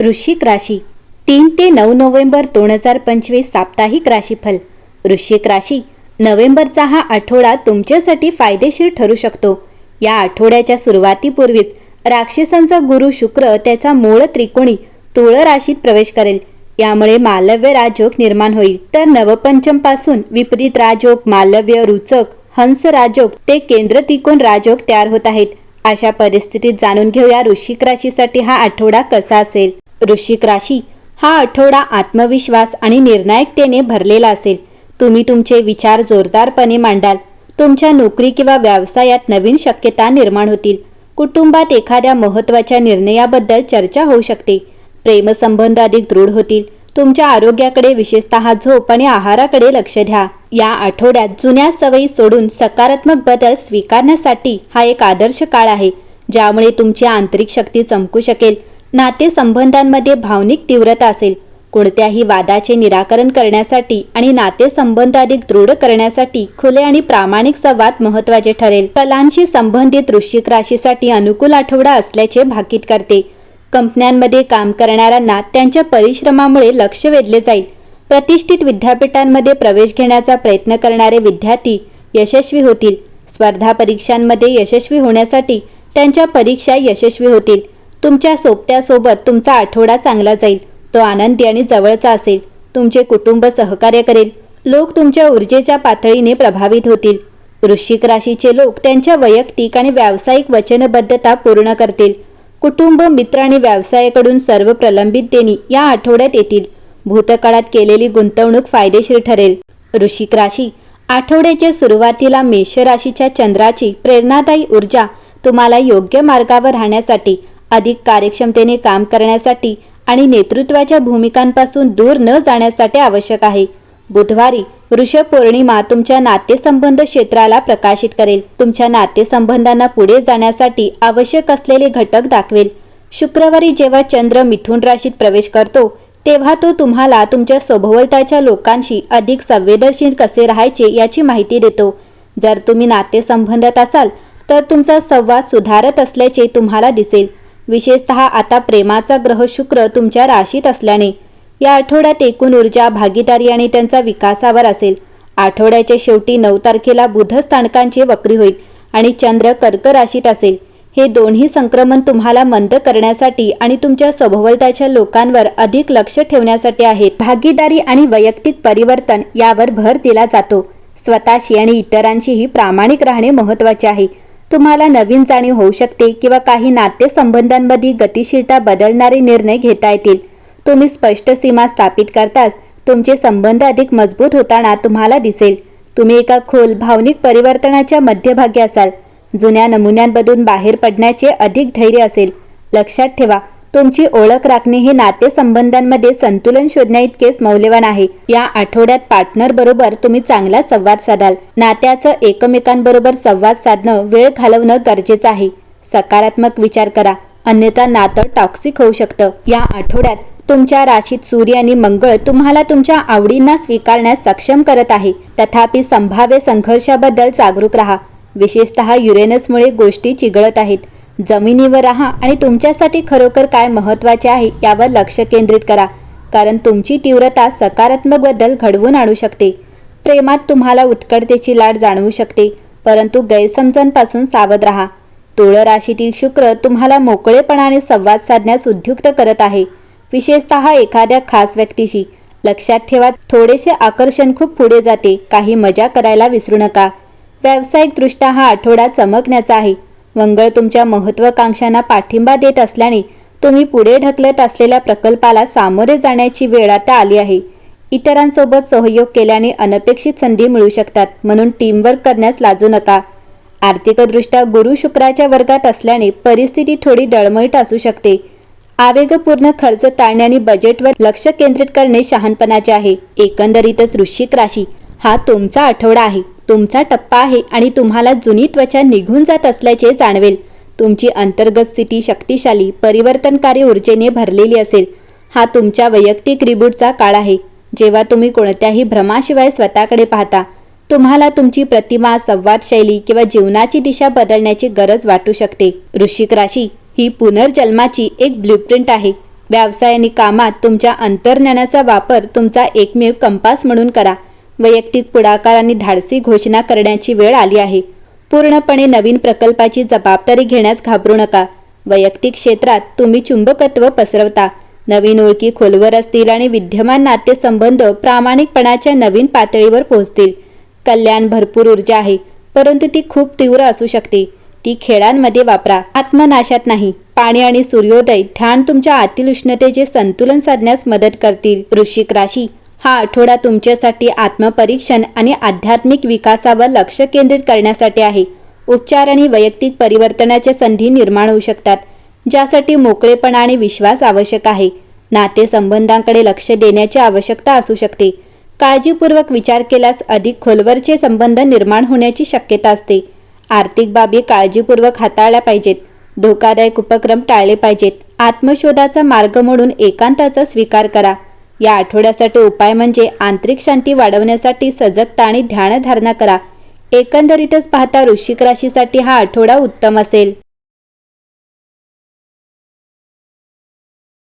वृश्चिक राशी. तीन ते नऊ नोव्हेंबर दोन हजार पंचवीस साप्ताहिक राशीफल. वृश्चिक राशी नोव्हेंबरचा हा आठवडा तुमच्यासाठी फायदेशीर ठरू शकतो. या आठवड्याच्या सुरुवातीपूर्वीच राक्षसांचा गुरु शुक्र त्याचा मूळ त्रिकोणी तुळ राशीत प्रवेश करेल. यामुळे मालव्य राजयोग निर्माण होईल. तर नवपंचमपासून विपरीत राजयोग मालव्य रुचक हंस राजयोग ते केंद्र त्रिकोण राजयोग तयार होत आहेत. अशा परिस्थितीत जाणून घेऊया वृश्चिक राशीसाठी हा आठवडा कसा असेल? वृश्चिक राशी हा आठवडा आत्मविश्वास आणि निर्णायकतेने भरलेला असेल. तुम्ही तुमचे विचार जोरदारपणे मांडाल. तुमच्या नोकरी किंवा व्यवसायात नवीन शक्यता निर्माण होतील. कुटुंबात एखाद्या महत्त्वाच्या निर्णयाबद्दल चर्चा होऊ शकते. प्रेमसंबंध अधिक दृढ होतील. तुमच्या आरोग्याकडे विशेषतः झोप आणि आहाराकडे लक्ष द्या. या आठवड्यात जुन्या सवयी सोडून सकारात्मक बदल स्वीकारण्यासाठी हा एक आदर्श काळ आहे ज्यामुळे तुमची आंतरिक शक्ती चमकू शकेल. नातेसंबंधांमध्ये भावनिक तीव्रता असेल. कोणत्याही वादाचे निराकरण करण्यासाठी आणि नातेसंबंध अधिक दृढ करण्यासाठी खुले आणि प्रामाणिक संवाद महत्त्वाचे ठरेल. कलांशी संबंधित वृश्चिक राशीसाठी अनुकूल आठवडा असल्याचे भाकीत करते. कंपन्यांमध्ये काम करणाऱ्यांना त्यांच्या परिश्रमामुळे लक्ष वेधले जाईल. प्रतिष्ठित विद्यापीठांमध्ये प्रवेश घेण्याचा प्रयत्न करणारे विद्यार्थी यशस्वी होतील. स्पर्धा परीक्षांमध्ये यशस्वी होण्यासाठी त्यांच्या परीक्षा यशस्वी होतील. तुमच्या सोबत्यासोबत तुमचा आठवडा चांगला जाईल. तो आनंदी आणि जवळचा असेल. तुमचे कुटुंब सहकार्य करेल. लोक तुमच्या ऊर्जेच्या पातळीने प्रभावित होतील. वृश्चिक राशीचे लोक त्यांच्या वैयक्तिक आणि व्यावसायिक वचनबद्धता पूर्ण करतील. कुटुंब मित्र आणि व्यवसायाकडून सर्व प्रलंबित देणी या आठवड्यात येतील. भूतकाळात केलेली गुंतवणूक फायदेशीर ठरेल. वृश्चिक राशी आठवड्याच्या सुरुवातीला मेष राशीच्या चंद्राची प्रेरणादायी ऊर्जा तुम्हाला योग्य मार्गावर राहण्यासाठी अधिक कार्यक्षमतेने काम करण्यासाठी आणि नेतृत्वाच्या भूमिकांपासून दूर न जाण्यासाठी आवश्यक आहे. बुधवारी वृषभ पौर्णिमा तुमच्या नातेसंबंध क्षेत्राला प्रकाशित करेल. तुमच्या नातेसंबंधांना पुढे जाण्यासाठी आवश्यक असलेले घटक दाखवेल. शुक्रवारी जेव्हा चंद्र मिथुन राशीत प्रवेश करतो तेव्हा तो तुम्हाला तुमच्या सभोवताच्या लोकांशी अधिक संवेदनशील कसे राहायचे याची माहिती देतो. जर तुम्ही नातेसंबंधात असाल तर तुमचा संवाद सुधारत असल्याचे तुम्हाला दिसेल. विशेषतः आता प्रेमाचा ग्रह शुक्र तुमच्या राशीत असल्याने. या आठवड्यात एकूण ऊर्जा भागीदारी आणि त्यांचा विकासावर असेल. आठवड्याच्या शेवटी नऊ तारखेला बुध स्थानकांची वक्री होईल आणि चंद्र कर्क राशीत असेल. हे दोन्ही संक्रमण तुम्हाला मंद करण्यासाठी आणि तुमच्या सभोवताच्या लोकांवर अधिक लक्ष ठेवण्यासाठी आहेत. भागीदारी आणि वैयक्तिक परिवर्तन यावर भर दिला जातो. स्वतःशी आणि इतरांशीही प्रामाणिक राहणे महत्त्वाचे आहे. तुम्हाला नवीन जाणीव होऊ शकते किंवा काही नातेसंबंधांमध्ये गतिशीलता बदलणारे निर्णय घेता येतील. तुम्ही स्पष्ट सीमा स्थापित करताच तुमचे संबंध अधिक मजबूत होताना तुम्हाला दिसेल. तुम्ही एका खोल भावनिक परिवर्तनाच्या मध्यभागी असाल. जुन्या नमुन्यांमधून बाहेर पडण्याचे अधिक धैर्य असेल. लक्षात ठेवा तुमची ओळख राखणे हे नातेसंबंधांमध्ये संतुलन शोधण्याइतकेच मौल्यवान आहे. या आठवड्यात पार्टनर बरोबर तुम्ही चांगला संवाद साधाल. नात्याचं एकमेकांबरोबर संवाद साधणं वेळ घालवणं गरजेचं आहे. सकारात्मक विचार करा. अन्यथा नातं टॉक्सिक होऊ शकतं. या आठवड्यात तुमच्या राशीत सूर्य आणि मंगळ तुम्हाला तुमच्या आवडींना स्वीकारण्यास सक्षम करत आहे. तथापि संभाव्य संघर्षाबद्दल जागरूक राहा. विशेषतः युरेनसमुळे गोष्टी चिघळत आहेत. जमिनीवर राहा आणि तुमच्यासाठी खरोखर काय महत्त्वाचे आहे यावर लक्ष केंद्रित करा. कारण तुमची तीव्रता सकारात्मक बदल घडवून आणू शकते. प्रेमात तुम्हाला उत्कटतेची लाट जाणवू शकते परंतु गैरसमजांपासून सावध राहा. तुळ राशीतील शुक्र तुम्हाला मोकळेपणाने संवाद साधण्यास उद्युक्त करत आहे. विशेषतः एखाद्या खास व्यक्तीशी. लक्षात ठेवा थोडेसे आकर्षण खूप पुढे जाते काही मजा करायला विसरू नका. व्यावसायिकदृष्ट्या हा आठवडा चमकण्याचा आहे. मंगळ तुमच्या महत्वाकांक्षांना पाठिंबा देत असल्याने तुम्ही पुढे ढकलत असलेल्या प्रकल्पाला सामोरे जाण्याची वेळ आता आली आहे. इतरांसोबत सहयोग केल्याने अनपेक्षित संधी मिळू शकतात म्हणून टीमवर्क करण्यास लाजू नका. आर्थिकदृष्ट्या गुरु शुक्राच्या वर्गात असल्याने परिस्थिती थोडी डळमळीत असू शकते. आवेगपूर्ण खर्च टाळणे आणि बजेटवर लक्ष केंद्रित करणे शहाणपणाचे आहे. एकंदरीतच वृश्चिक राशी हा तुमचा आठवडा आहे. तुमचा टप्पा आहे आणि तुम्हाला जुनी त्वचा निघून जात असल्याचे जाणवेल. तुमची अंतर्गत स्थिती शक्तिशाली परिवर्तनकारी ऊर्जेने भरलेली असेल. हा तुमच्या वैयक्तिक रिबूटचा काळ आहे. जेव्हा तुम्ही कोणत्याही भ्रमाशिवाय स्वतःकडे पाहता तुम्हाला तुमची प्रतिमा संवाद शैली किंवा जीवनाची दिशा बदलण्याची गरज वाटू शकते. वृश्चिक राशी ही पुनर्जन्माची एक ब्ल्यूप्रिंट आहे. व्यवसाय आणि कामात तुमच्या अंतर्ज्ञानाचा वापर तुमचा एकमेव कंपास म्हणून करा. वैयक्तिक पुढाकार आणि धाडसी घोषणा करण्याची वेळ आली आहे. पूर्णपणे नवीन प्रकल्पाची जबाबदारी घेण्यास घाबरू नका. वैयक्तिक क्षेत्रात तुम्ही चुंबकत्व पसरवता. नवीन ओळखी खोलवर असतील आणि विद्यमान नातेसंबंध प्रामाणिकपणाच्या नवीन पातळीवर पोहोचतील. कल्याण भरपूर ऊर्जा आहे परंतु ती खूप तीव्र असू शकते. ती खेळांमध्ये वापरा. आत्मनाशात नाही. पाणी आणि सूर्योदय ध्यान तुमच्या आतील उष्णतेचे संतुलन साधण्यास मदत करतील. वृश्चिक राशी हा आठवडा तुमच्यासाठी आत्मपरीक्षण आणि आध्यात्मिक विकासावर लक्ष केंद्रित करण्यासाठी आहे. उपचार आणि वैयक्तिक परिवर्तनाच्या संधी निर्माण होऊ शकतात ज्यासाठी मोकळेपणा आणि विश्वास आवश्यक आहे. नातेसंबंधांकडे लक्ष देण्याची आवश्यकता असू शकते. काळजीपूर्वक विचार केल्यास अधिक खोलवरचे संबंध निर्माण होण्याची शक्यता असते. आर्थिक बाबी काळजीपूर्वक हाताळल्या पाहिजेत. धोकादायक उपक्रम टाळले पाहिजेत. आत्मशोधाचा मार्ग म्हणून एकांताचा स्वीकार करा. या आठवड्यासाठी उपाय म्हणजे आंतरिक शांती वाढवण्यासाठी सजगता आणि ध्यानधारणा करा. एकंदरीतच पाहता वृश्चिक राशीसाठी हा आठवडा उत्तम असेल.